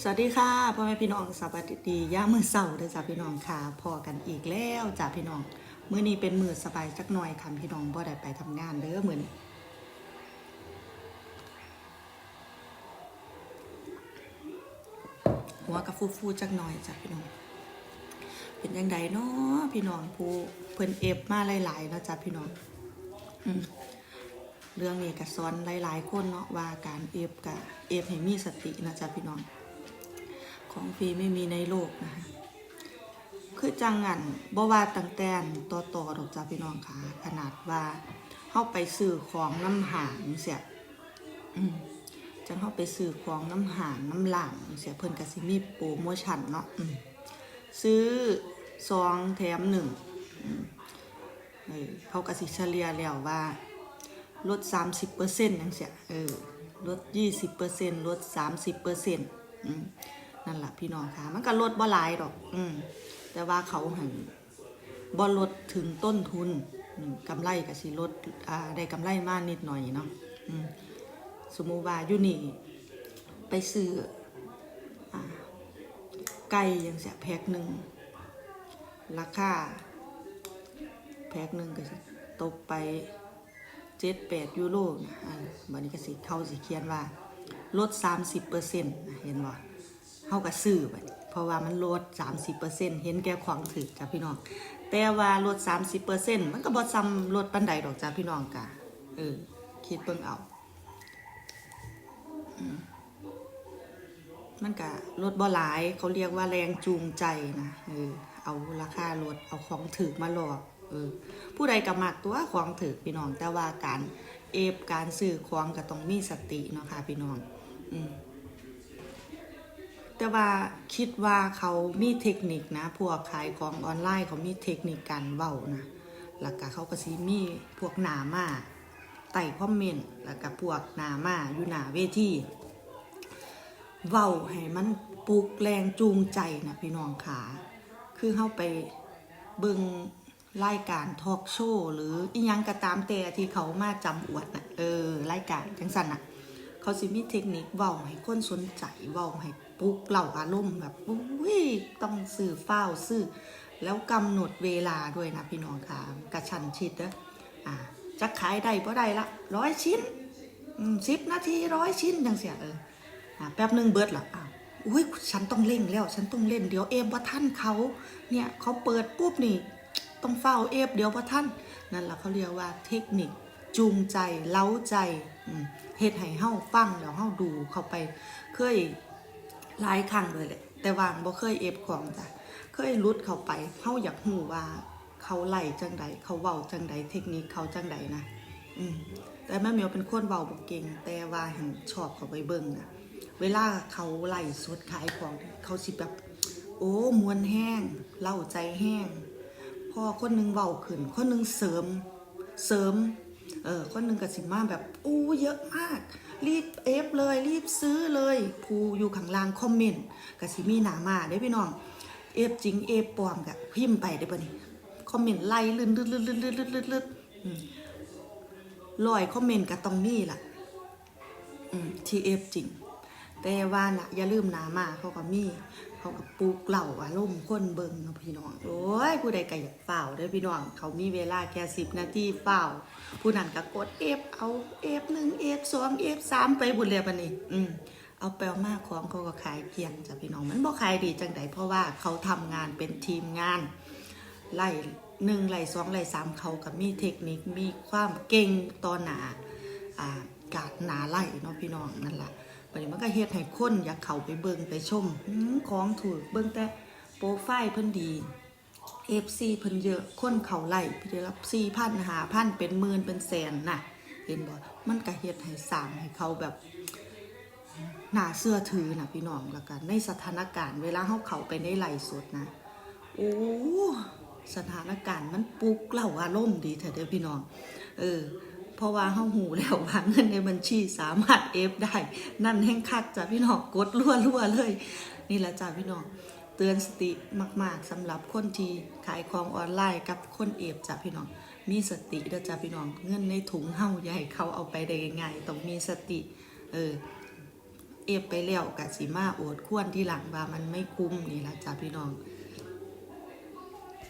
สวัสดีค่ะพ่อแม่พี่น้องสวัสดีย่ามือเสาร์เด้อจ้าพี่น้องค่ะพอกันอีกแล้วจ้าพี่น้องมื้อนี้เป็นมื้อสบายจักหน่อยค่ะพี่น้องบ่ได้ไปทำงานเด้อมื้อนหัวกระฟูฟูๆจักหน่อยจ้าพี่น้องเป็นยังไงเนาะพี่น้องผู้เพิ่นเอฟมาหลายๆเนาะจ้าพี่น้องอืมเรื่องนี้ก็สอนหลายๆคนเนาะว่าการเอฟกับเอฟให้มีสตินะจ๊ะพี่น้อง ของฟรีไม่มีในโลกนะคะคือจังงันบ่ว่าตั้งแต่ต่อต่อดอกจ้ะพี่น้องค่ะ ขนาดว่าเข้าไปซื้อของน้ำหางเสียจังเข้าไปซื้อของน้ำหางน้ำหลังเสียเพิ่นกสิมีโปรโมชั่นเนาะซื้อซองแถมหนึ่งเขากสิเฉลี่ยแล้วว่าลด 30เปอร์เซ็นต์ังเสียเออลด 20เปอร์เซ็นต์ลด 30เปอร์เซ็ นั่นแหละพี่น้องค่ะ มันก็ลดบ่หลายดอก อืมแต่ว่าเขาหันบ่ลดถึงต้นทุนอืมกำไรก็สิลดอ่าได้กำไรมากนิดหน่อยเนาะอืมสมมุติว่าอยู่นี่ ไปซื้ออ่าไก่ยังเสียแพ็คหนึ่งราคาแพ็คหนึ่งก็สิตกไปเจ็ดแปดยูโรนะอ่าบันนี้ก็สิเขาสิเขียนว่าลดสามสิบเปอร์เซ็นต์เห็นบ่ เขาก็ซื้อบัดนี้เพราะว่ามันลดสามสิบเปอร์เซ็นต์เห็นแก่ของถือจ้ะพี่น้อง แต่ว่าลดสามสิบเปอร์เซ็นต์มันก็บ่ซ้ำลดปันใดดอกจ้ะพี่น้องกะเออ คิดเบิ่งเอาอืมมันก็ลดบ่หลายเขาเรียกว่าแรงจูงใจนะเออเอาราคาลดเอาของถือมาหลอกเออผู้ใดก็มักตัวของถือพี่น้อง แต่ว่าการเอฟการซื้อของก็ต้องมีสติเนาะค่ะพี่น้อง อืม แต่ว่าคิดว่าเขามีเทคนิคนะ พวกขายของออนไลน์เขามีเทคนิคการเว้านะแล้วก็เขาก็สิมีพวกหนามาไต่คอมเมนต์แล้วก็พวกหนามาอยู่หนาเวทีเว้าให้มันปลุกแรงจูงใจนะพี่น้องขาคือเข้าไปเบิงรายการทอล์กโชว์หรืออียังก็ตามแต่ที่เขามาจำอวดนะเออรายการจังสันนะ เขาสิมีเทคนิคเว้าให้คนสนใจเว้าให้ปลุกเล่าอารมณ์แบบอุ้ยต้องสื่อฟ้าสื่อแล้วกำหนดเวลาด้วยนะพี่น้องค่ะกระชันชิดเด้ออ่าจะขายได้เพราะได้ละร้อยชิ้นสิบนาทีร้อยชิ้นจังเสียเอออ่าแป๊บหนึ่งเบิดละอ้าวอุ้ยฉันต้องเล่งแล้ว ฉันต้องเล่นเดี๋ยวเอฟว่าท่านเขาเนี่ยเขาเปิดปุ๊บนี่ต้องเฝ้าเอฟเดี๋ยวว่าท่านนั่นแหละเขาเรียกว่าเทคนิค จูงใจ เล้าใจเฮ็ดให้เฮาฟังแล้วเฮาดูเข้าไป เคยหลายครั้งเลยแหละแต่ว่าบ่เคยเอฟของจ้ะเคยรุดเข้าไปเฮาอยากหูว่า เขาไล่จังใดเขาเว้าจังใดเทคนิคเขาจังใดนะอืมแต่แม่เมียวเป็นคนเว้าบ่เก่ง แต่ว่าหันชอบเขาไปเบิ่งนะเวลาเขาไล่สดขายของเขาสิแบบโอ้มวนแห้งเล่าใจแห้งพอคนหนึงเว้าขึ้น คนหนึงเสริม เสริม เออคนหนึ่งก็สิมาแบบอู้เยอะมาก รีบเอฟเลย รีบซื้อเลยผู้อยู่ข้างล่างคอมเมนต์ก็สิมีหนามาได้พี่น้องเอฟจริงเอฟปลอมกะพิมพ์ไปได้ปะนี่คอมเมนต์ไล่ลื่นลื่นลื่นลื่นลื่นลื่นลื่นลื่นอืมลอยคอมเมนต์ก็ต้องมีล่ะอืมทีเอฟจริง แต่ว่านะอย่าลืมหนามาเขาก็มี เขาก็ปลูกเหล่าอารมณ์คนเบิงเนาะพี่น้อง โอ้ยผู้ใดก็อยากเฝ้าเด้อพี่น้อง เขามีเวลาแค่สิบนาทีเฝ้า ผู้นั้นก็กดเอฟเอาเอฟหนึ่งเอฟสองเอฟสามไปบุญเลยปะนี่อืมเอาแปลมากของเขาก็ขายเพียงจ้ะพี่น้อง มันบ่ขายดีจังใดเพราะว่าเขาทำงานเป็นทีมงานไล่หนึ่งไล่สองไล่สามเขากับมีเทคนิคมีความเก่งต่อหนาอ่ากาดหนาไล่เนาะพี่น้องนั่นแหละ บัดนี้มันก็เฮ็ดให้คนอยากเข้าไปเบิ่งไปชมของถูกเบิ่งแต่โปรไฟล์เพิ่นดี FC เพิ่นเยอะคนเขาไล่พี่ได้รับ4,000 5,000เป็นหมื่นเป็นแสนน่ะเห็นบ่มันก็เฮ็ดให้สร้างให้เขาแบบน่าเชื่อถือนะพี่น้องแล้วกัน ในสถานการณ์เวลาเขาเข้าไปในไลฟ์สดนะโอ้สถานการณ์มันปลุกเล่าอารมณ์ดีเถอะเด้อพี่น้อง เออ ราะว่าเฮาหูแล้วว่าเงินในบัญชีสามารถเอฟได้ นั่นแห่งคักจ้ะพี่น้องกดรัวๆเลย นี่แหละจ้ะพี่น้องเตือนสติมาก ๆสำหรับคนที่ขายของออนไลน์กับคนเอฟจ้ะพี่น้องมีสติเด้อจ้ะพี่น้องเงินในถุงเฮาให้เขาเอาไปได้ง่ายๆต้องมีสติเออเอฟไปแล้วกะสิมาโอดควรที่หลังว่ามันไม่คุ้มนี่ละจ้ะพี่น้อง